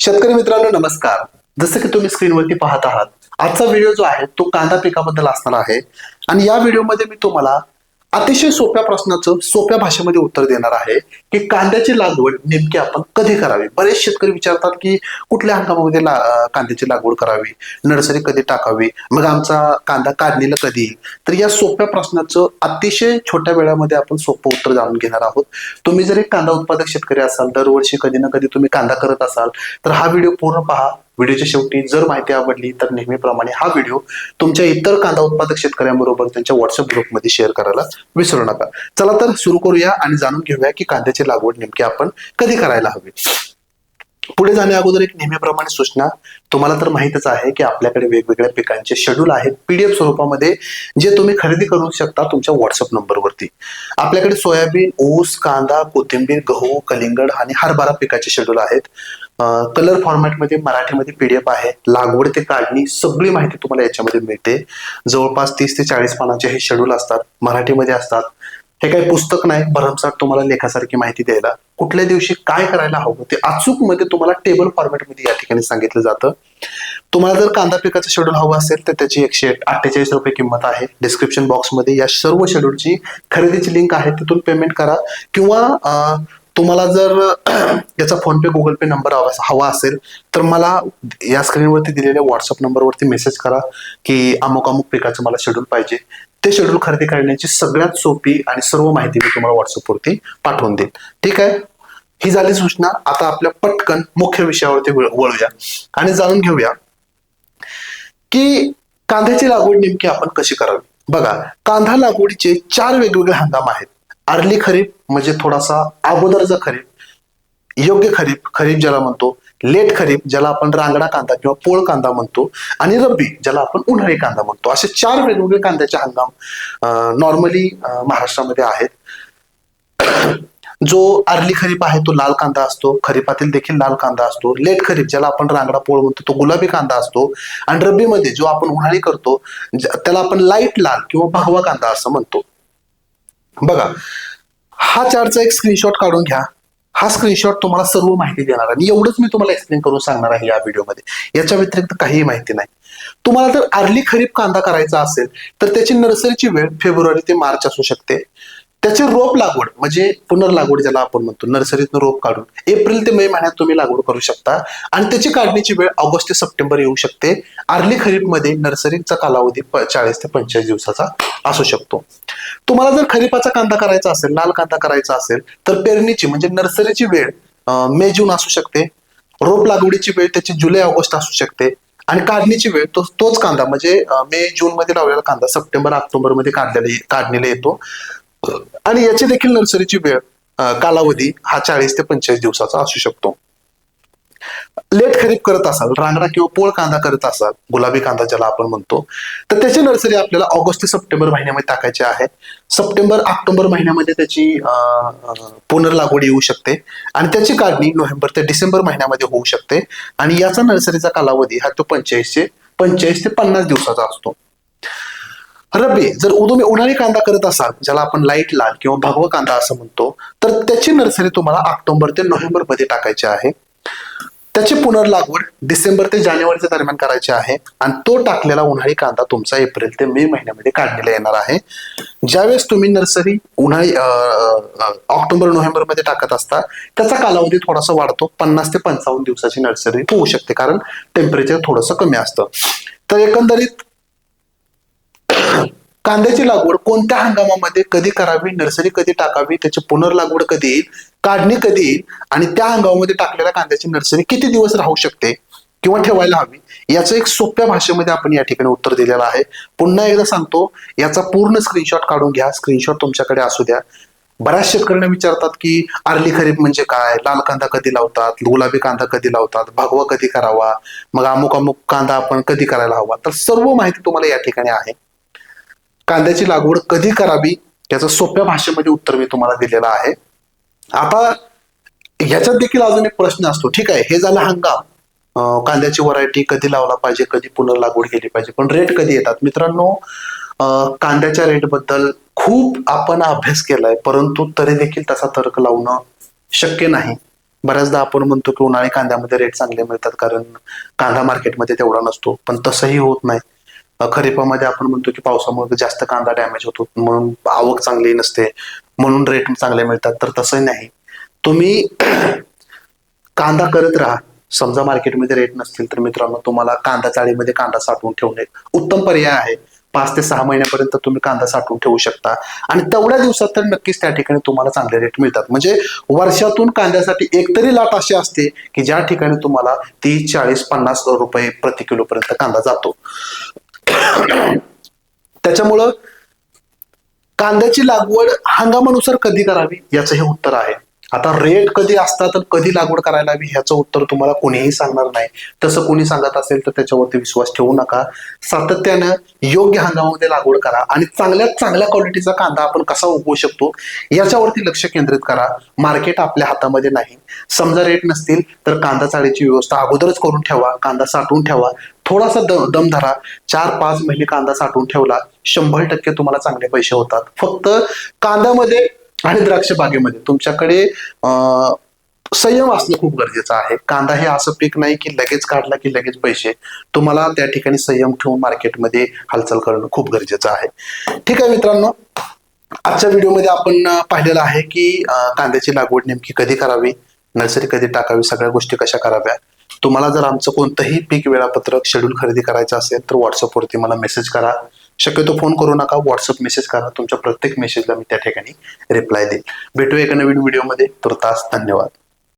शेतकरी मित्रांनो नमस्कार. जसं की तुम्ही स्क्रीनवरती पाहत आहात आजचा व्हिडिओ जो आहे तो कांदा पिकाबद्दल असणार आहे. आणि या व्हिडिओमध्ये मी तुम्हाला अतिशय सोप्या प्रश्नाचं सोप्या भाषेमध्ये उत्तर देणार आहे की कांद्याची लागवड नेमकी आपण कधी करावी? बरेच शेतकरी विचारतात की कुठल्या हंगामामध्ये ला- कांद्याची लागवड करावी? नर्सरी कधी टाकावी? मग आमचा कांदा काढणीला कधी? येईल तर या सोप्या प्रश्नाचं अतिशय छोट्या वेळामध्ये आपण सोपं उत्तर जाणून घेणार आहोत. तुम्ही जर एक कांदा उत्पादक शेतकरी असाल दरवर्षी कधी ना कधी तुम्ही कांदा करत असाल तर हा व्हिडिओ पूर्ण पहा. व्हिडिओच्या शेवटी जर माहिती आवडली तर नेहमीप्रमाणे हा व्हिडिओ तुमच्या इतर कांदा उत्पादक शेतकऱ्यांबरोबर त्यांच्या व्हॉट्सअप ग्रुपमध्ये शेअर करायला विसरू नका. चला तर सुरू करूया आणि जाणून घेऊया की कांद्याची लागवड नेमकी आपण कधी करायला हवी. पुढे जाण्या अगोदर एक नेहमीप्रमाणे सूचना. तुम्हाला तर माहितच आहे की आपल्याकडे वेगवेगळ्या पिकांचे शेड्यूल आहेत. पीडीएफ स्वरूपामध्ये जे तुम्ही खरेदी करू शकता तुमच्या व्हॉट्सअप नंबरवरती. आपल्याकडे सोयाबीन ऊस कांदा कोथिंबीर गहू कलिंगड आणि हरभरा पिकाचे शेड्यूल आहेत. कलर फॉर्मॅटमध्ये मराठीमध्ये पीडीएफ आहे. लागवड ते काढणी सगळी माहिती तुम्हाला याच्यामध्ये मिळते. जवळपास तीस ते चाळीस पानाचे हे शेड्यूल असतात. मराठीमध्ये असतात. हे काही पुस्तक नाही. भरमसाठ तुम्हाला लेखासारखी माहिती द्यायला. कुठल्या दिवशी काय करायला हवं ते अचूकमध्ये तुम्हाला टेबल फॉर्मॅटमध्ये या ठिकाणी सांगितलं जातं. तुम्हाला जर कांदा पिकाचं शेड्यूल हवं असेल तर त्याची एकशे अठ्ठेचाळीस रुपये किंमत आहे. डिस्क्रिप्शन बॉक्समध्ये या सर्व शेड्यूलची खरेदीची लिंक आहे. तिथून पेमेंट करा. किंवा तुम्हाला जर याचा PhonePe Google pay number हवा असेल तर मला या स्क्रीनवरती दिलेल्या व्हॉट्सअप नंबरवरती मेसेज करा की अमुक अमुक पिकाचं मला शेड्यूल पाहिजे. ते शेड्यूल खरेदी करण्याची सगळ्यात सोपी आणि सर्व माहिती मी तुम्हाला व्हॉट्सअपवरती पाठवून देईल ठीक आहे? ही झाली सूचना. आता आपल्या पटकन मुख्य विषयावरती वळूया. आणि जाणून घेऊया की कांद्याची लागवड नेमकी आपण कशी करावी? बघा कांदा लागवडीचे चार वेगवेगळे हंगाम आहेत. अर्ली खरीप म्हणजे थोडासा अगोदरचा खरीप योग्य खरीप खरीप ज्याला म्हणतो लेट खरीप ज्याला आपण रांगडा कांदा किंवा पोळ कांदा म्हणतो आणि रब्बी ज्याला आपण उन्हाळी कांदा म्हणतो. असे चार वेगवेगळे कांद्याचे हंगाम नॉर्मली महाराष्ट्रामध्ये आहेत. जो अर्ली खरीप आहे तो लाल कांदा असतो खरीपातील देखील लाल कांदा असतो. लेट खरीप ज्याला आपण रांगडा पोळ म्हणतो तो गुलाबी कांदा असतो. आणि रब्बीमध्ये जो आपण उन्हाळी करतो त्याला आपण लाइट लाल किंवा भगवा कांदा असं म्हणतो. बघा हा चार्टचा एक स्क्रीनशॉट काढून घ्या. हा स्क्रीनशॉट तुम्हाला सर्व माहिती देणार आणि एवढंच मी तुम्हाला एक्सप्लेन करून सांगणार आहे या व्हिडिओमध्ये याच्या व्यतिरिक्त काहीही माहिती नाही. तुम्हाला जर अर्ली खरीप कांदा करायचा असेल तर त्याची नर्सरीची वेळ फेब्रुवारी ते मार्च असू शकते. त्याची रोप लागवड म्हणजे पुनर्लागवड ज्याला आपण म्हणतो नर्सरीतनं रोप काढून एप्रिल ते मे महिन्यात तुम्ही लागवड करू शकता. आणि त्याची काढणीची वेळ ऑगस्ट ते सप्टेंबर येऊ शकते. अर्ली खरीपमध्ये नर्सरीचा कालावधी चाळीस ते पंचेचाळीस दिवसाचा असू शकतो. तुम्हाला जर खरीपाचा कांदा करायचा असेल लाल कांदा करायचा असेल तर पेरणीची म्हणजे नर्सरीची वेळ मे जून असू शकते. रोप लागवडीची वेळ त्याची जुलै ऑगस्ट असू शकते. आणि काढणीची वेळ तो तोच कांदा म्हणजे मे जून मध्ये लावलेला कांदा सप्टेंबर ऑक्टोबरमध्ये काढलेला काढणीला येतो. आणि याची देखील नर्सरीची वेळ कालावधी हा चाळीस ते पंचेचाळीस दिवसाचा असू शकतो. लेट खरीप करत असाल रांगडा किंवा पोळ कांदा करत असाल गुलाबी कांदा ज्याला आपण म्हणतो तर त्याची नर्सरी आपल्याला ऑगस्ट ते सप्टेंबर महिन्यामध्ये टाकायची आहे. सप्टेंबर ऑक्टोबर महिन्यामध्ये त्याची पुनर्लागवड येऊ शकते आणि त्याची काढणी नोव्हेंबर ते डिसेंबर महिन्यामध्ये होऊ शकते. आणि याचा नर्सरीचा कालावधी हा तो पंचेचाळीसशे पंचेचाळीस ते पन्नास दिवसाचा असतो. रब्बी जर तुम्ही उन्हाळी कांदा करत असाल ज्याला आपण लाइट लाल किंवा भगवा कांदा असं म्हणतो तर त्याची नर्सरी तुम्हाला ऑक्टोबर ते नोव्हेंबरमध्ये टाकायची आहे. त्याची पुनर्लागवड डिसेंबर ते जानेवारीच्या दरम्यान करायची आहे. आणि तो टाकलेला उन्हाळी कांदा तुमचा एप्रिल ते मे महिन्यामध्ये काढलेला येणार आहे. ज्यावेळेस तुम्ही नर्सरी उन्हाळी ऑक्टोबर नोव्हेंबरमध्ये टाकत असता त्याचा कालावधी थोडासा वाढतो. पन्नास ते पंचावन्न दिवसाची नर्सरी होऊ शकते कारण टेम्परेचर थोडंसं कमी असतं. तर एकंदरीत कांद्याची लागवड कोणत्या हंगामामध्ये कधी करावी नर्सरी कधी टाकावी त्याची पुनर्लागवड कधी येईल काढणी कधी येईल आणि त्या हंगामामध्ये टाकलेल्या कांद्याची नर्सरी किती दिवस राहू शकते किंवा ठेवायला हवी याचं एक सोप्या भाषेमध्ये आपण या ठिकाणी उत्तर दिलेलं आहे. पुन्हा एकदा सांगतो याचा पूर्ण स्क्रीनशॉट काढून घ्या. स्क्रीनशॉट तुमच्याकडे असू द्या. बऱ्याच शेतकऱ्यांना विचारतात की अर्ली खरीप म्हणजे काय? लाल कांदा कधी लावतात? गुलाबी कांदा कधी लावतात? भगवा कधी करावा? मग अमुक अमुक कांदा आपण कधी करायला हवा? तर सर्व माहिती तुम्हाला या ठिकाणी आहे. कांद्याची लागवड कधी करावी याचं सोप्या भाषेमध्ये उत्तर मी तुम्हाला दिलेलं आहे. आता ह्याच्यात देखील अजून एक प्रश्न असतो. ठीक आहे हे झालं हंगाम. कांद्याची व्हरायटी कधी लावला पाहिजे कधी पुनर्लागवड केली पाहिजे पण रेट कधी येतात? मित्रांनो कांद्याच्या रेटबद्दल खूप आपण अभ्यास केलाय परंतु तरी देखील तसा तर्क लावणं शक्य नाही. बऱ्याचदा आपण म्हणतो की उन्हाळी कांद्यामध्ये रेट चांगले मिळतात कारण कांदा मार्केटमध्ये तेवढा नसतो पण तसंही होत नाही. खरीपामध्ये आपण म्हणतो की पावसामुळे जास्त कांदा डॅमेज होतो. म्हणून आवक चांगली नसते. म्हणून रेट चांगले मिळतात. तर तसंही नाही. तुम्ही कांदा करत राहा. समजा मार्केटमध्ये रेट नसतील तर मित्रांनो तुम्हाला कांदा चाळीमध्ये कांदा साठवून ठेवणे उत्तम पर्याय आहे. पाच ते सहा महिन्यापर्यंत तुम्ही कांदा साठवून ठेवू शकता. आणि तेवढ्या दिवसात तर नक्कीच त्या ठिकाणी तुम्हाला चांगले रेट मिळतात. म्हणजे वर्षातून कांद्यासाठी एकतरी लाट अशी असते की ज्या ठिकाणी तुम्हाला तीस चाळीस पन्नास रुपये प्रति किलो पर्यंत कांदा जातो. त्याच्यामुळं कांद्याची लागवड हंगामानुसार कधी करावी याचं हे उत्तर आहे. आता रेट कधी असतात तर कधी लागवड करायला हवी ह्याचं उत्तर तुम्हाला कोणीही सांगणार नाही. तसं कोणी सांगत असेल तर त्याच्यावरती विश्वास ठेवू नका. सातत्यानं योग्य हंगामामध्ये लागवड करा आणि चांगल्यात चांगल्या क्वालिटीचा कांदा आपण कसा उगवू शकतो याच्यावरती लक्ष केंद्रित करा. मार्केट आपल्या हातामध्ये नाही. समजा रेट नसतील तर कांदा चाळीची व्यवस्था अगोदरच करून ठेवा. कांदा साठवून ठेवा. थोडासा दम दम धरा. चार पाच महिने कांदा साठवून ठेवला शंभर टक्के तुम्हाला चांगले पैसे होतात. फक्त कांद्यामध्ये आणि द्राक्ष बागेमध्ये तुमच्याकडे संयम असणं खूप गरजेचं आहे. कांदा हे असं पीक नाही की लगेच काढला की लगेच पैसे. तुम्हाला त्या ठिकाणी संयम ठेवून मार्केटमध्ये हालचाल करणं खूप गरजेचं आहे. ठीक आहे मित्रांनो आजच्या व्हिडिओमध्ये आपण पाहिलेलं आहे की कांद्याची लागवड नेमकी कधी करावी नर्सरी कधी टाकावी सगळ्या गोष्टी कशा कराव्या तुम्हाला जर आमचं कोणतंही पीक वेळापत्रक शेड्यूल खरेदी करायचं असेल तर व्हॉट्सअपवरती मला मेसेज करा. शक्यतो फोन करू नका व्हॉट्सअप मेसेज करा. तुमच्या प्रत्येक मेसेजला मी त्या ठिकाणी रिप्लाय देईल. भेटूया एका नवीन व्हिडिओमध्ये तुर्तास धन्यवाद.